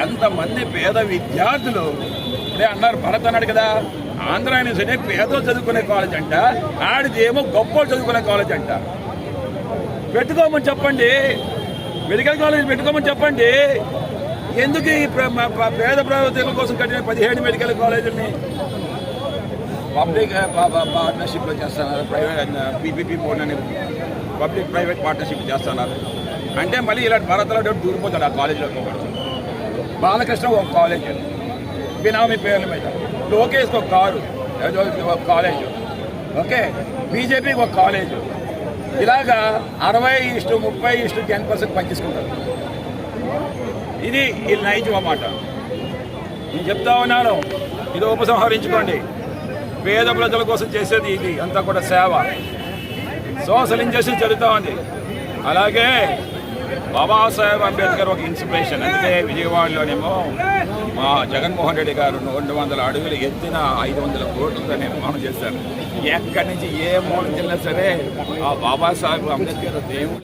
ఎంతమంది పేద విద్యార్థులు ఇప్పుడే అన్నారు భరత్ అన్నాడు కదా ఆంధ్ర యూనివర్సిటీ పేదలు చదువుకునే కాలేజ్ అంట ఆడిదేమో గొప్ప చదువుకునే కాలేజ్ అంట. పెట్టుకోమని చెప్పండి మెడికల్ కాలేజ్ పెట్టుకోమని చెప్పండి. ఎందుకు ఈ పేద ప్రజల కోసం కట్టిన పదిహేడు మెడికల్ కాలేజీని పబ్లిక్ పార్ట్నర్షిప్లో చేస్తున్నారు ప్రైవేట్ పీపీపీ బోర్డు అని పబ్లిక్ ప్రైవేట్ పార్ట్నర్షిప్ చేస్తున్నారు. అంటే మళ్ళీ ఇలాంటి భారత్లో దూరిపోతాడు ఆ కాలేజీలో. బాలకృష్ణ ఒక కాలేజ్ బినామీ పేర్ల మీద. లోకేష్కి ఒక కారు. ఒక కాలేజ్ ఓకే? బీజేపీకి ఒక కాలేజ్ ఇలాగా అరవై ఇష్టు ముప్పై ఇష్టు టెన్ పర్సెంట్ పంచేసుకుంటారు ఇది ఈ నైజం అన్నమాట. నేను చెప్తా ఉన్నాను. ఇది ఉపసంహరించుకోండి. పేద ప్రజల కోసం చేసేది ఇది. అంతా కూడా సేవ. సోషల్ ఇంజస్టిస్ జరుగుతూ ఉంది. అలాగే బాబాసాహెబ్ అంబేద్కర్ ఒక ఇన్స్పిరేషన్. అంటే విజయవాడలోనేమో మా జగన్మోహన్ రెడ్డి గారు రెండు వందల అడుగులు ఎత్తిన ఐదు వందల కోట్లతో నిర్మాణం చేశారు ఎక్కడి నుంచి ఏ మూలం తిన్నా సరే ఆ బాబాసాహెబ్ అంబేద్కర్ దేవుడు